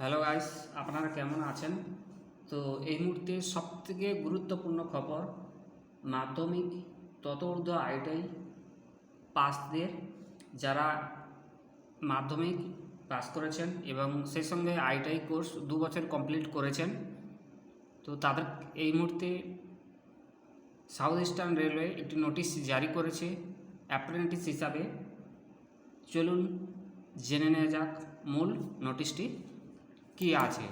Hello guys আপনারা কেমন আছেন? তো এই মুহূর্তে সবথেকে গুরুত্বপূর্ণ খবর, মাধ্যমিক তত ঊর্ধ্ব আইটাই পাসদের যারা মাধ্যমিক পাস করেছেন এবং সেই সঙ্গে আইটাই কোর্স দু বছর কমপ্লিট করেছেন, তো তাদের এই মুহূর্তে সাউথ ইস্টার্ন রেলওয়ে একটি নোটিশ জারি করেছে অ্যাপ্রেন্টিস হিসাবে। চলুন জেনে নেওয়া যাক মূল নোটিশটি কি আছে?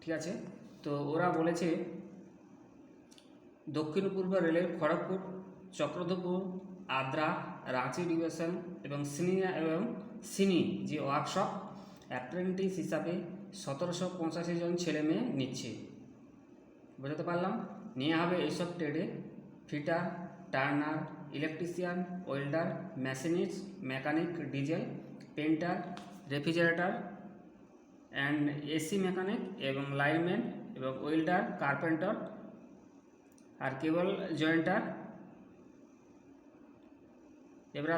ঠিক আছে? তো ওরা বলেছে, দক্ষিণ পূর্ব রেলের খড়গপুর চক্রধপুর আদ্রা, রাঁচি ডিভিশন এবং সিনিয়া এবং সিনি যে ওয়ার্কশপ অ্যাপ্রেন্টিস হিসাবে সতেরোশো পঁচাশি জন ছেলে মেয়ে নিচ্ছে। বোঝাতে পারলাম? নেওয়া হবে এইসব ট্রেডে fitter, turner electrician welder machinist mechanic diesel painter refrigerator and AC mechanic এবং লাইনম্যান এবং ওয়েল্ডার কার্পেন্টার আর কেবল জয়েন্টার এবার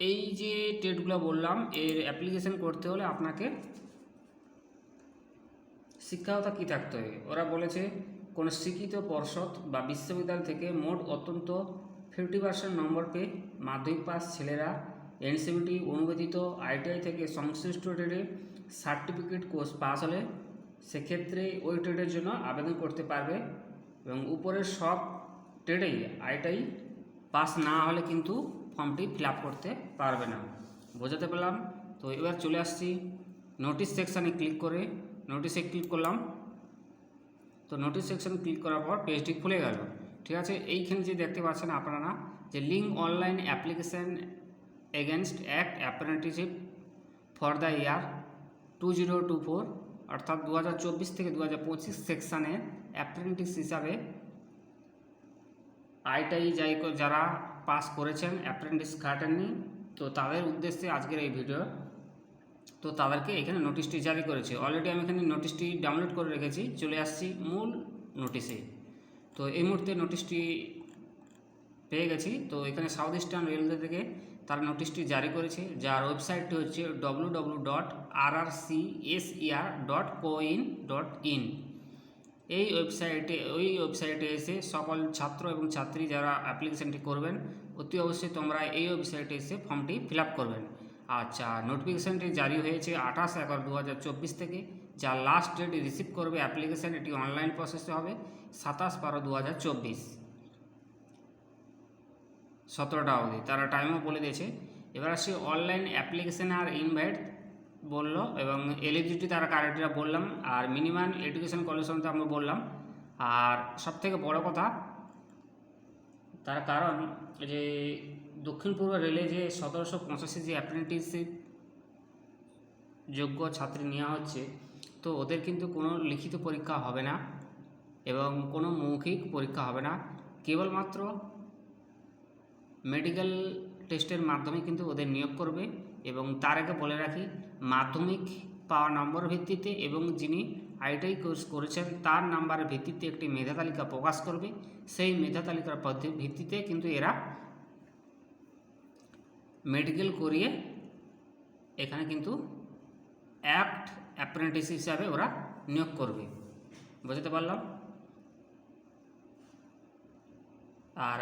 এই যে ট্রেডগুলো বললাম, এর অ্যাপ্লিকেশন করতে হলে আপনাকে শিক্ষাগত কী থাকতে হবে? ওরা বলেছে, কোনো শিক্ষিত পর্ষদ বা বিশ্ববিদ্যালয় থেকে মোট অত্যন্ত ফিফটি পার্সেন্ট নম্বর পেয়ে মাধ্যমিক পাস ছেলেরা এনসিবিটি অনুমোদিত আইটিআই থেকে সংশ্লিষ্ট ট্রেডে সার্টিফিকেট কোর্স পাস হলে সেক্ষেত্রে ওই ট্রেডের জন্য আবেদন করতে পারবে এবং উপরের সব ট্রেডেই আইটিআই পাস না হলে কিন্তু ফর্মটি ফিল করতে পারবে না। বোঝাতে পারলাম? তো এবার চলে আসছি নোটিশ সেকশানে ক্লিক করে। নোটিশে ক্লিক করলাম। তো নোটিশ সেকশন ক্লিক করার পর পেজটি খুলে গেল। ঠিক আছে? এইখানে যে দেখতে পাচ্ছেন আপনারা যে link online application against act apprenticeship for the year two zero two four অর্থাৎ দু হাজার চব্বিশ থেকে দু হাজার পঁচিশ সেকশানে অ্যাপ্রেন্টিস হিসাবে আইটাই যাই যারা পাস করেছেন অ্যাপ্রেন্টিস কাটেননি তো তাদের উদ্দেশ্যে আজকের এই ভিডিও তো তাদেরকে এখানে নোটিশটি জারি করেছে। অলরেডি আমি এখানে নোটিশটি ডাউনলোড করে রেখেছি, চলে আসছি মূল নোটিশে তো এই মুহূর্তে নোটিশটি পেয়ে গেছি। তো এখানে সাউথ ইস্টার্ন রেলওয়ে থেকে তারা নোটিশটি জারি করেছে, যার ওয়েবসাইটটি হচ্ছে W W dot R R C S ER dot co in dot in এই ওয়েবসাইটে ওই ওয়েবসাইটে এসে সকল ছাত্র এবং ছাত্রী যারা অ্যাপ্লিকেশনটি করবেন, অতি অবশ্যই তোমরা এই ওয়েবসাইটে এসে ফর্মটি ফিল করবেন। আচ্ছা নোটিফিকেশানটি জারি হয়েছে আঠাশ এগারো দু থেকে। যা লাস্ট ডেট রিসিভ করবে অ্যাপ্লিকেশান এটি অনলাইন প্রসেসে হবে সাতাশ বারো দু সতেরোটা অবধি। তারা টাইমও বলে দিয়েছে। এবার আসি অনলাইন অ্যাপ্লিকেশান আর ইনভাইট বলল এবং এলিজিবিলিটি তারা কারেক্টরা বললাম। আর মিনিমাম এডুকেশন কোয়ালিফিকেশন তো আমরা বললাম। আর সবথেকে বড় কথা, তার কারণ যে দক্ষিণ পূর্ব রেলে যে সতেরোশো পঁচাশি যে অ্যাপ্রেন্টিসশিপ যোগ্য ছাত্রী নেওয়া হচ্ছে, তো ওদের কিন্তু কোনো লিখিত পরীক্ষা হবে না এবং কোনো মৌখিক পরীক্ষা হবে না। কেবলমাত্র মেডিকেল টেস্টের মাধ্যমে কিন্তু ওদের নিয়োগ করবে এবং তার আগে বলে রাখি, মাধ্যমিক পাওয়া নম্বর ভিত্তিতে এবং যিনি আইটিআই কোর্স করেছেন তার নাম্বারের ভিত্তিতে একটি মেধা তালিকা প্রকাশ করবে। সেই মেধা তালিকার ভিত্তিতে কিন্তু এরা মেডিকেল করিয়ে এখানে কিন্তু অ্যাক্ট অ্যাপ্রেন্টিস হিসাবে ওরা নিয়োগ করবে। বুঝতে পারলাম? আর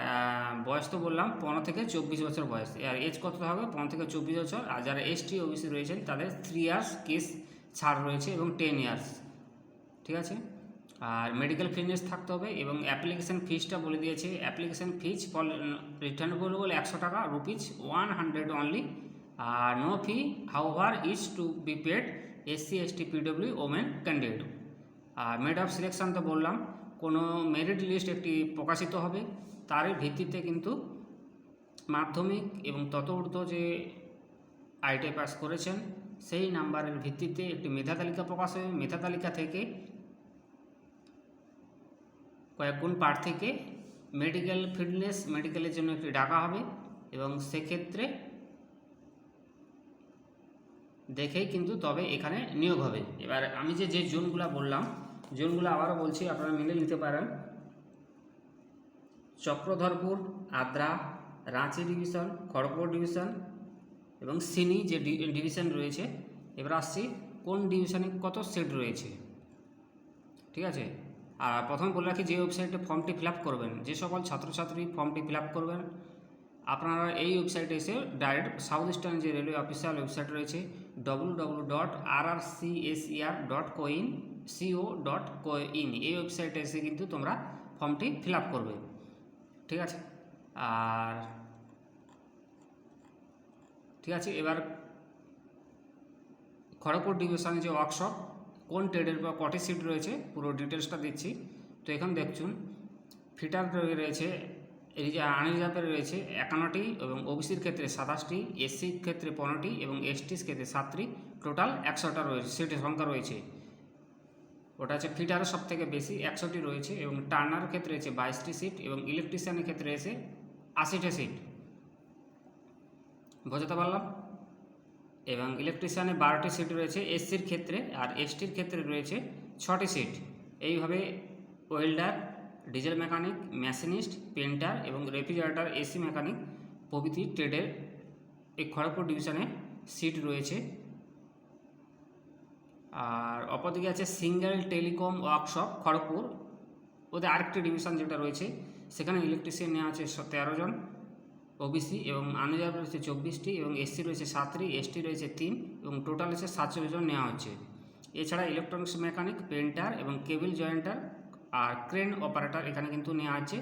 বয়স তো বললাম, পনেরো থেকে চব্বিশ বছর বয়স। আর এজ কত হবে? পনেরো থেকে চব্বিশ বছর। আর যারা এসটি ওবিসি রয়েছেন, তাদের থ্রি ইয়ার্স কেস ছাড় রয়েছে এবং টেন ইয়ার্স ঠিক আছে? আর মেডিকেল ফিটনেস থাকতে হবে এবং অ্যাপ্লিকেশন ফিজটা বলে দিয়েছে। অ্যাপ্লিকেশন ফিজ ফল রিটার্নেবল বলে একশো টাকা rupees one hundred only R no fee however is to be paid SC ST PW women candidate are made of selection তো বললাম, কোনো মেরিট লিস্ট একটি প্রকাশিত হবে। তার ভিত্তিতে কিন্তু মাধ্যমিক এবং তত ঊর্ধ্ব যে আইটিআই পাস করেছেন, সেই নাম্বারের ভিত্তিতে একটি মেধা তালিকা প্রকাশ হবে মেধা তালিকা থেকে কয়েক গুণ প্রার্থীকে মেডিকেল ফিটনেস, মেডিকেলের জন্য একটি ডাকা হবে এবং সেক্ষেত্রে দেখেই কিন্তু তবে এখানে নিয়োগ হবে। এবার আমি যে যে জোনগুলো বললাম, জোনগুলো আবারও বলছি, আপনারা মিলে নিতে পারেন। চক্রধরপুর, আদ্রা, রাঁচি ডিভিশন, খড়গপুর ডিভিশন এবং সিনি যে ডিভিশন রয়েছে, এবার আসছি কোন ডিভিশনে কত সেট রয়েছে। ঠিক আছে? আর প্রথমে বলে রাখি যে ওয়েবসাইটে ফর্মটি ফিল করবেন, যে সকল ছাত্রছাত্রী ফর্মটি ফিল করবেন, আপনারা এই ওয়েবসাইটে এসে ডাইরেক্ট সাউথ ইস্টার্ন যে রেলওয়ে অফিসিয়াল ওয়েবসাইট রয়েছে W W dot R R C S ER dot co in co dot co in এই ওয়েবসাইটে এসে কিন্তু তোমরা ফর্মটি ফিল করবে। ঠিক আছে? আর ঠিক আছে, এবার খড়গপুর ডিভিশনে যে ওয়ার্কশপ কোন ট্রেডের বা কটি সিট রয়েছে, পুরো ডিটেলসটা দিচ্ছি তো এখানে দেখছুন ফিটার রয়েছে, এই যে আনরিজার্ভের রয়েছে একান্নটি এবং ওবিসির ক্ষেত্রে সাতাশটি এসসির ক্ষেত্রে পনেরোটি এবং এসটির ক্ষেত্রে সাতটি টোটাল একশোটা রয়েছে সিটের সংখ্যা রয়েছে। ওটা হচ্ছে ফিটারের সব থেকে বেশি, একশোটি রয়েছে এবং টার্নার ক্ষেত্রে রয়েছে বাইশটি সিট এবং ইলেকট্রিশিয়ানের ক্ষেত্রে রয়েছে আশিটি সিট। বোঝাতে পারলাম? এবং ইলেকট্রিশিয়ানে বারোটি সিট রয়েছে, এসসির ক্ষেত্রে আর এসটির ক্ষেত্রে রয়েছে ছটি সিট। এইভাবে welder, diesel mechanic, machinist painter এবং রেফ্রিজারেটার, এসি মেকানিক প্রভৃতি ট্রেডের এই খড়গপুর ডিভিশনে সিট রয়েছে। আর অপরদিকে আছে সিঙ্গেল টেলিকম ওয়ার্কশপ, খড়গপুর। ওদের আরেকটি ডিভিশন যেটা রয়েছে, সেখানে ইলেকট্রিশিয়ান নেওয়া আছে তেরো জন ওবিসি এবং আনরিজার্ভ রয়েছে চব্বিশটি এবং এসসি রয়েছে সাতটি এসটি রয়েছে তিন এবং টোটাল হচ্ছে সাতচল্লিশ জন নেওয়া হচ্ছে। এছাড়া ইলেকট্রনিক্স মেকানিক পেন্টার এবং কেবিল জয়েন্টার আর ক্রেন অপারেটর এখানে কিন্তু নেওয়া আছে।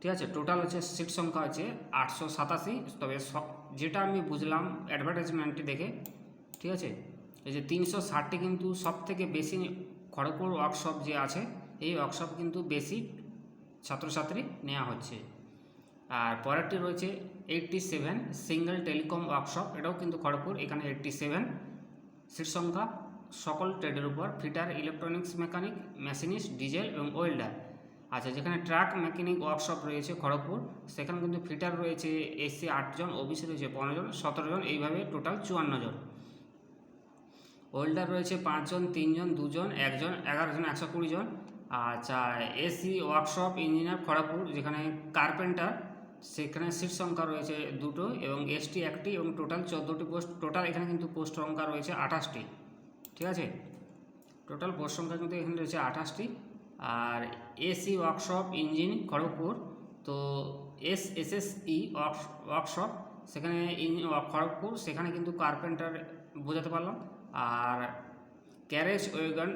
ঠিক আছে টোটাল হচ্ছে সিট সংখ্যা হচ্ছে আটশো সাতাশি, তবে যেটা আমি বুঝলাম অ্যাডভার্টাইজমেন্টটি দেখে, ঠিক আছে? এই যে তিনশো ষাটটি কিন্তু সব থেকে বেশি খড়গপুর ওয়ার্কশপ যে আছে, এই ওয়ার্কশপ কিন্তু বেশি ছাত্রছাত্রী নেওয়া হচ্ছে। আর পরেরটি রয়েছে eighty seven signal telecom workshop এটাও কিন্তু খড়গপুর, এখানে এইটটি সেভেন সিট সংখ্যা, সকল ট্রেডের উপর fitter electronics mechanic machinist diesel এবং ওয়েল্ডার আচ্ছা যেখানে ট্রাক মেকানিক ওয়ার্কশপ রয়েছে খড়গপুর, সেখানে কিন্তু ফিটার রয়েছে এসসি আটজন ওবিসি রয়েছে পনেরো জন, সতেরো জন, এইভাবে টোটাল চুয়ান্ন জন। ওয়েল্ডার রয়েছে পাঁচজন, তিনজন, দুজন, একজন এগারো জন একশো কুড়ি জন আচ্ছা এসি ওয়ার্কশপ ইঞ্জিনিয়ার খড়গপুর, যেখানে কার্পেন্টার সেখানে সিট সংখ্যা রয়েছে দুটো এবং এসটি একটি এবং টোটাল চোদ্দোটি পোস্ট টোটাল এখানে কিন্তু পোস্ট সংখ্যা রয়েছে আঠাশটি। ঠিক আছে? টোটাল পোস্ট সংখ্যা কিন্তু এখানে রয়েছে আঠাশটি। আর এসি ওয়ার্কশপ ইঞ্জিন খড়গপুর, তো S S S E workshop সেখানে ইঞ্জিন খড়গপুর, সেখানে কিন্তু কার্পেন্টার বোঝাতে পারলাম। আর ক্যারেজ ওয়েগন,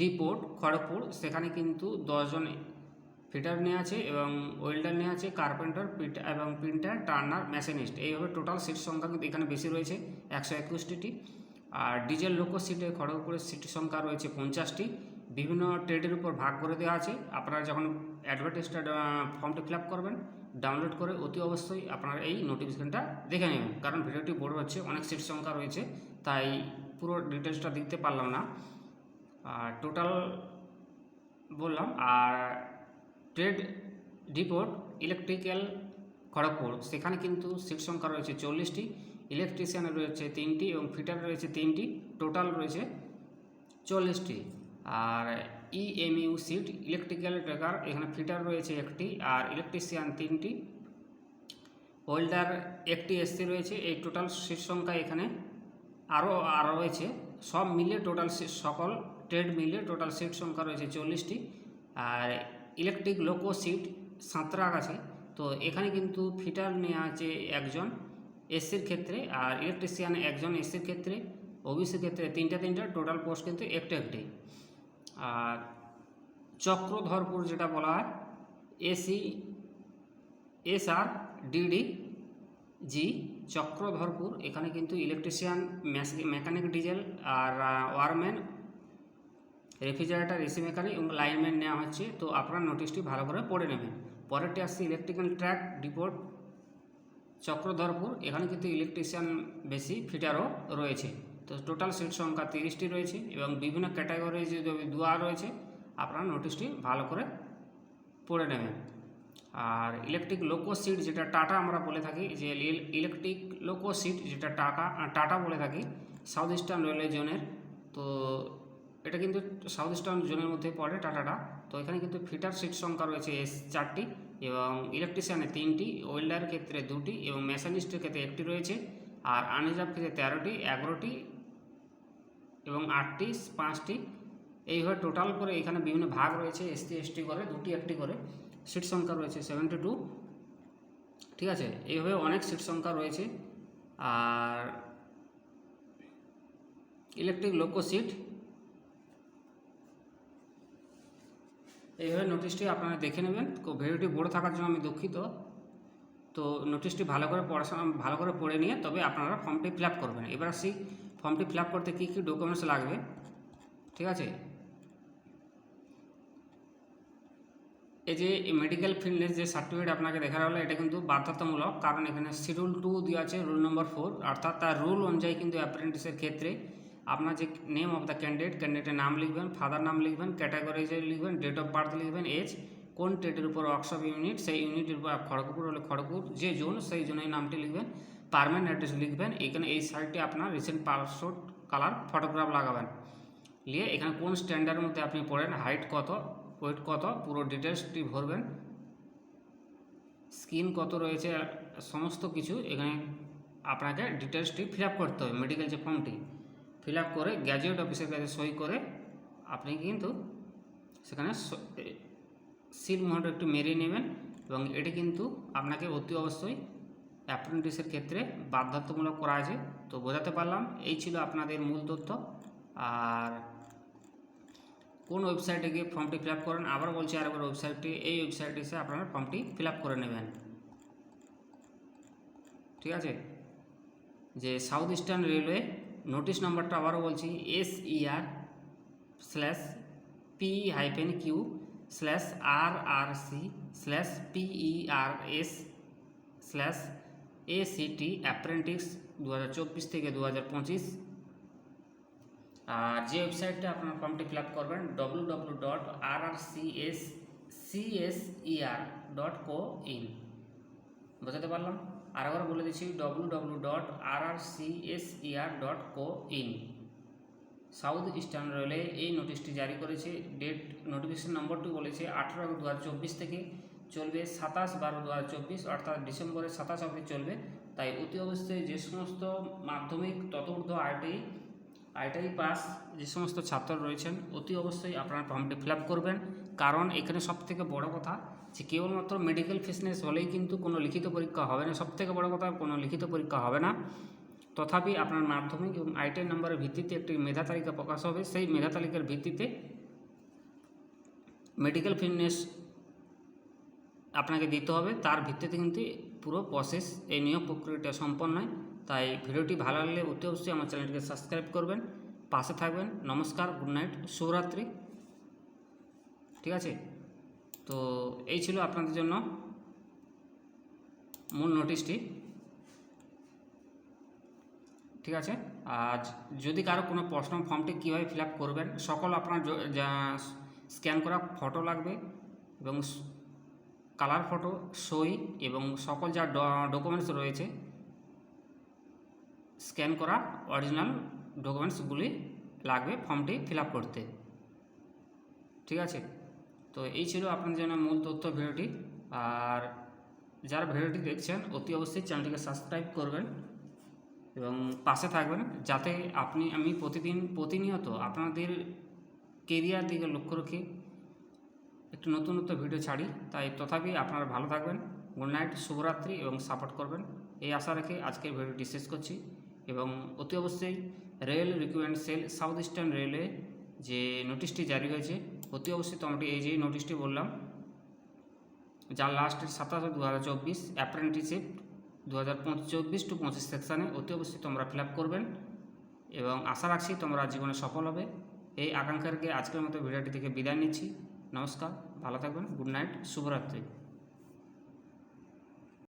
ডিপোর্ট, খড়গপুর, সেখানে কিন্তু দশজন ফিটার নিয়ে আছে এবং ওয়েল্ডার নিয়ে আছে, কার্পেন্টার, পিট, এবং প্রিন্টার, টার্নার, মেশিনিস্ট। এইভাবে টোটাল সিট সংখ্যা কিন্তু এখানে বেশি রয়েছে, একশো একুশটি আর ডিজেল লোকো সিটে খড়গপুরের সিট সংখ্যা রয়েছে পঞ্চাশটি। বিভিন্ন ট্রেডের উপর ভাগ করে দেওয়া আছে। আপনারা যখন অ্যাডভার্টাইজটা ফর্মটি ফিল আপ করবেন ডাউনলোড করে অতি অবশ্যই আপনারা এই নোটিফিকেশনটা দেখে নেবেন। কারণ ভিডিওটি বড় হচ্ছে, অনেক সিট সংখ্যা রয়েছে, তাই পুরো ডিটেলসটা দিতে পারলাম না। আর টোটাল বললাম, আর ট্রেড ডিপোর্ট ইলেকট্রিক্যাল খড়গপুর, সেখানে কিন্তু সিট সংখ্যা রয়েছে চল্লিশটি ইলেকট্রিশিয়ানের রয়েছে তিনটি এবং ফিটার রয়েছে তিনটি টোটাল রয়েছে চল্লিশটি। আর ইএমইউ সিট ইলেকট্রিক্যাল ট্রেকার এখানে ফিটার রয়েছে একটি, আর ইলেকট্রিশিয়ান তিনটি। ওয়েল্ডার একটি এসসি রয়েছে, এই টোটাল সিট সংখ্যা এখানে আরও আরও রয়েছে। সব মিলে টোটাল সকল ট্রেড মিলে টোটাল সিট সংখ্যা রয়েছে চল্লিশটি। আর ইলেকট্রিক লোকো সিট সাঁতরাক আছে, তো এখানে কিন্তু ফিটার নেওয়া আছে একজন এসসির ক্ষেত্রে, আর ইলেকট্রিশিয়ান একজন এসসির ক্ষেত্রে ওবিসির ক্ষেত্রে তিনটা তিনটা টোটাল পোস্ট কিন্তু একটি একটি। আর চক্রধরপুর যেটা বলা হয় AC S R DD G Chakradharpur. এখানে কিন্তু ইলেকট্রিশিয়ান মেকানিক ডিজেল আর ওয়ারম্যান রেফ্রিজারেটর এসি মেকানিক এবং লাইনম্যান নেওয়া হচ্ছে। তো আপনারা নোটিশটি ভালো করে পড়ে নেবেন। পরেরটি আসছে ইলেকট্রিক্যাল ট্র্যাক ডিপোর্ট চক্রধরপুর। এখানে কিন্তু ইলেকট্রিশিয়ান বেশি ফিটারও রয়েছে। তো টোটাল সিট সংখ্যা তিরিশটি রয়েছে এবং বিভিন্ন ক্যাটাগরি যে দোয়া রয়েছে, আপনারা নোটিশটি ভালো করে পড়ে নেবেন। আর ইলেকট্রিক লোকো সিট যেটা টাটা আমরা বলে থাকি যে ইলেকট্রিক লোকো সিট যেটা টাটা টাটা বলে থাকি সাউথ ইস্টার্ন রেলওয়ে জোনের তো এটা কিন্তু সাউথ ইস্টার্ন জোনের মধ্যে পড়ে টাটাটা। তো এখানে কিন্তু ফিটার সিট সংখ্যা রয়েছে এস চারটি এবং ইলেকট্রিশিয়ানে তিনটি ওয়েল্ডারের ক্ষেত্রে দুটি এবং মেশানিস্টের ক্ষেত্রে একটি রয়েছে। আর আনরিজার্ভ ক্ষেত্রে তেরোটি, এগারোটি এবং আটটি, পাঁচটি এইভাবে টোটাল করে এখানে বিভিন্ন ভাগ রয়েছে এসটি এসটি করে, দুটি, একটি করে সিট সংখ্যা রয়েছে সেভেন্টি টু ঠিক আছে? এইভাবে অনেক সিট সংখ্যা রয়েছে। আর ইলেকট্রিক লোকো সিট এইভাবে নোটিশটি আপনারা দেখে নেবেন। ভিডিওটি বড় থাকার জন্য আমি দুঃখিত। তো নোটিশটি ভালো করে পড়াশোনা, ভালো করে পড়ে নিয়ে তবে আপনারা ফর্মটি ফিল আপ করবেন। এবার আসি ফর্মটি ফিল করতে কী কী ডকুমেন্টস লাগবে? ঠিক আছে? এই যে মেডিকেল ফিটনেস যে সার্টিফিকেট আপনাকে দেখা হলো, এটা কিন্তু বাধ্যতামূলক, কারণ এখানে শিডিউল টু দেওয়া আছে, রুল নম্বর ফোর। অর্থাৎ তার রুল অনুযায়ী কিন্তু অ্যাপ্রেন্টিসের ক্ষেত্রে আপনার যে নেম অফ দ্য ক্যান্ডিডেট ক্যান্ডিডেটের নাম লিখবেন ফাদার নাম লিখবেন ক্যাটাগরি লিখবেন ডেট অফ বার্থ লিখবেন এজ কোন টেটের উপর ওয়ার্কশপ ইউনিট সেই ইউনিটের উপর খড়গপুর হলে খড়গপুর, যে জোন সেই জোনের নামটি লিখবেন। পারমানেন্ট অ্যাড্রেস লিখবেন, এখানে এই সাইডটি আপনার রিসেন্ট পাসপোর্ট কালার ফটোগ্রাফ লাগাবেন। নিয়ে এখানে কোন স্ট্যান্ডার্ডের মধ্যে আপনি পড়েন হাইট কত ওয়েট কত, পুরো ডিটেলসটি ভরবেন। স্কিন কত রয়েছে, সমস্ত কিছু এখানে আপনাকে ডিটেলসটি ফিল করতে হবে মেডিকেল যে ফর্মটি ফিল করে গ্র্যাজুয়েট অফিসের কাছে সই করে আপনি কিন্তু সেখানে সিল মোহরটা একটু মেরিয়ে নেবেন এবং এটি কিন্তু আপনাকে অতি অবশ্যই অ্যাপ্রেন্টিসের ক্ষেত্রে বাধ্যতামূলক করা আছে। তো বোঝাতে পারলাম, এই ছিল আপনাদের মূল তথ্য। আর কোন ওয়েবসাইটে গিয়ে ফর্মটি ফিল আপ করেন আবার বলছি আরেকবার, ওয়েবসাইটটি, এই ওয়েবসাইটে এসে আপনারা ফর্মটি ফিল আপ করে নেবেন। ঠিক আছে? যে সাউথ ইস্টার্ন রেলওয়ে, নোটিশ নাম্বারটা আবারও বলছি S ER slash P hyphen Q slash R R C slash PER S slash A CT apprentice দু হাজার চব্বিশ থেকে দু হাজার পঁচিশ। আর যে ওয়েবসাইটটা আপনার ফর্মটি ফিল আপ করবেন W W dot R R C S CSER dot co in বোঝাতে পারলাম? আরেকবার বলে দিচ্ছি W W dot R R CSER dot co in south eastern railway এই নোটিশটি জারি করেছে। ডেট নোটিফিকেশন নম্বরটি বলেছে আঠেরো দু হাজার চব্বিশ থেকে। চলবে সাতাশ বারো দু অর্থাৎ ডিসেম্বরের সাতাশ অবধি চলবে। তাই অতি অবশ্যই যে সমস্ত মাধ্যমিক ততঊর্ধ্ব আইটি আইটিআই পাস যে সমস্ত ছাত্র রয়েছেন, অতি অবশ্যই আপনার ফর্মটি ফিল করবেন। কারণ এখানে সব থেকে বড় কথা যে কেবলমাত্র মেডিকেল ফিটনেস হলেই কিন্তু কোনো লিখিত পরীক্ষা হবে না। সব থেকে বড় কথা, কোনো লিখিত পরীক্ষা হবে না। তথাপি আপনার মাধ্যমিক এবং আইটিআই নম্বরের ভিত্তিতে একটি মেধা তালিকা প্রকাশ হবে। সেই মেধা তালিকার ভিত্তিতে মেডিকেল ফিটনেস আপনাকে দিতে হবে। তার ভিত্তিতে কিন্তু পুরো প্রসেস এই নিয়োগ প্রক্রিয়াটা সম্পন্ন হয়। তাই ভিডিওটি ভালো লাগলে অতি অবশ্যই আমার চ্যানেলটিকে সাবস্ক্রাইব করবেন, পাশে থাকবেন। নমস্কার গুড নাইট শুভরাত্রি। ঠিক আছে? তো এই ছিল আপনাদের জন্য মূল নোটিশটি ঠিক আছে? আর যদি কারও কোনো প্রশ্ন, ফর্মটি কীভাবে ফিল করবেন, সকল আপনার স্ক্যান করা ফটো লাগবে এবং কালার ফটো সই এবং সকল যা ডকুমেন্টস রয়েছে স্ক্যান করা অরিজিনাল ডকুমেন্টসগুলি লাগবে ফর্মটি ফিল করতে। ঠিক আছে? তো এই ছিল আপনাদের জন্য মূল তথ্য ভিডিওটি। আর যারা ভিডিওটি দেখছেন, অতি অবশ্যই চ্যানেলটিকে সাবস্ক্রাইব করবেন এবং পাশে থাকবেন যাতে আপনি, আমি প্রতিদিন, প্রতিনিয়ত আপনাদের কেরিয়ার দিকে লক্ষ্য রেখে। একটু নতুন নতুন ভিডিও ছাড়ি। তাই তথাপি আপনারা ভালো থাকবেন, গুড নাইট, শুভরাত্রি এবং সাপোর্ট করবেন। এই আশা রেখে আজকের ভিডিওটি শেষ করছি এবং অতি অবশ্যই rail recruitment cell south eastern railway যে নোটিশটি জারি হয়েছে, অতি অবশ্যই তোমাকে এই যে নোটিশটি বললাম, যার লাস্ট সাতাশ দু হাজার চব্বিশ অ্যাপ্রেন্টিসিপ দু হাজার চব্বিশ টু পঁচিশ সেকশানে অতি অবশ্যই তোমরা ফিল করবেন এবং আশা রাখছি তোমরা জীবনে সফল হবে। এই আকাঙ্ক্ষাকে আজকের মতো ভিডিওটি থেকে বিদায় নিচ্ছি। নমস্কার ভালো থাকবেন গুড নাইট শুভরাত্রি।